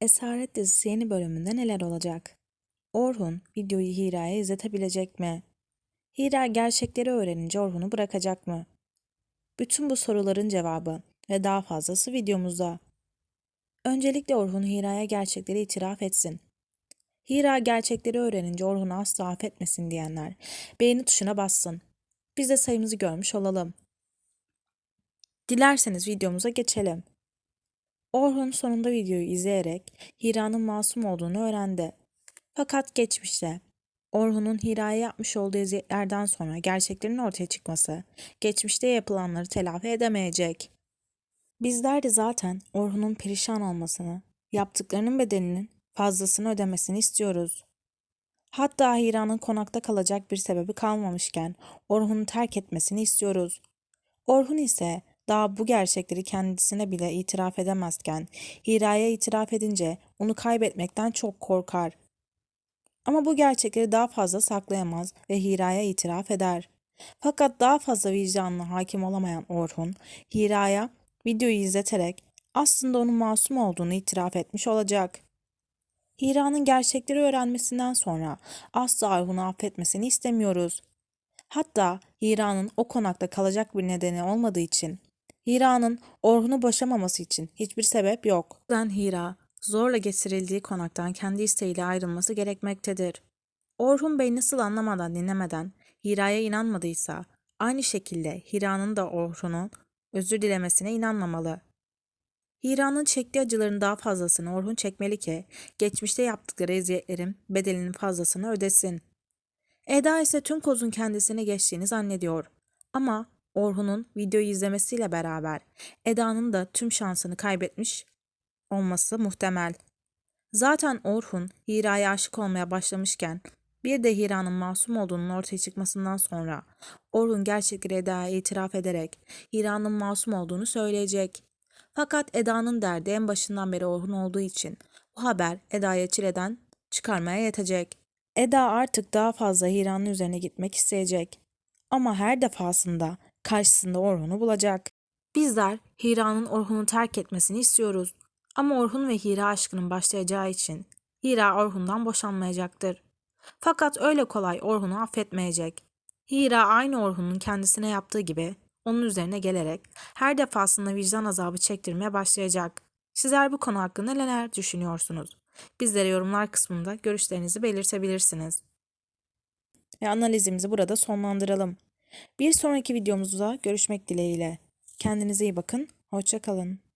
Esaret dizisi yeni bölümünde neler olacak? Orhun videoyu Hira'ya izletebilecek mi? Hira gerçekleri öğrenince Orhun'u bırakacak mı? Bütün bu soruların cevabı ve daha fazlası videomuzda. Öncelikle Orhun Hira'ya gerçekleri itiraf etsin. Hira gerçekleri öğrenince Orhun'u asla affetmesin diyenler beğeni tuşuna bassın. Biz de sayımızı görmüş olalım. Dilerseniz videomuza geçelim. Orhun sonunda videoyu izleyerek Hira'nın masum olduğunu öğrendi. Fakat geçmişte Orhun'un Hira'ya yapmış olduğu eziyetlerden sonra gerçeklerin ortaya çıkması, geçmişte yapılanları telafi edemeyecek. Bizler de zaten Orhun'un perişan olmasını, yaptıklarının bedelinin fazlasını ödemesini istiyoruz. Hatta Hira'nın konakta kalacak bir sebebi kalmamışken Orhun'u terk etmesini istiyoruz. Orhun ise daha bu gerçekleri kendisine bile itiraf edemezken Hira'ya itiraf edince onu kaybetmekten çok korkar. Ama bu gerçekleri daha fazla saklayamaz ve Hira'ya itiraf eder. Fakat daha fazla vicdanına hakim olamayan Orhun, Hira'ya videoyu izleterek aslında onun masum olduğunu itiraf etmiş olacak. Hira'nın gerçekleri öğrenmesinden sonra asla Orhun'u affetmesini istemiyoruz. Hatta Hira'nın o konakta kalacak bir nedeni olmadığı için, Hira'nın Orhun'u boşamaması için hiçbir sebep yok. Yüzden Hira zorla getirildiği konaktan kendi isteğiyle ayrılması gerekmektedir. Orhun Bey nasıl anlamadan dinlemeden Hira'ya inanmadıysa aynı şekilde Hira'nın da Orhun'un özür dilemesine inanmamalı. Hira'nın çektiği acıların daha fazlasını Orhun çekmeli ki geçmişte yaptıkları eziyetlerin bedelinin fazlasını ödesin. Eda ise tüm kozun kendisine geçtiğini zannediyor. Ama Orhun'un videoyu izlemesiyle beraber Eda'nın da tüm şansını kaybetmiş olması muhtemel. Zaten Orhun Hira'ya aşık olmaya başlamışken bir de Hira'nın masum olduğunun ortaya çıkmasından sonra Orhun gerçekleri Eda'ya itiraf ederek Hira'nın masum olduğunu söyleyecek. Fakat Eda'nın derdi en başından beri Orhun olduğu için bu haber Eda'ya çileden çıkarmaya yetecek. Eda artık daha fazla Hira'nın üzerine gitmek isteyecek. Ama her defasında karşısında Orhun'u bulacak. Bizler Hira'nın Orhun'u terk etmesini istiyoruz. Ama Orhun ve Hira aşkının başlayacağı için Hira Orhun'dan boşanmayacaktır. Fakat öyle kolay Orhun'u affetmeyecek. Hira aynı Orhun'un kendisine yaptığı gibi onun üzerine gelerek her defasında vicdan azabı çektirmeye başlayacak. Sizler bu konu hakkında neler düşünüyorsunuz? Bizlere yorumlar kısmında görüşlerinizi belirtebilirsiniz. Ve analizimizi burada sonlandıralım. Bir sonraki videomuzda görüşmek dileğiyle. Kendinize iyi bakın, hoşça kalın.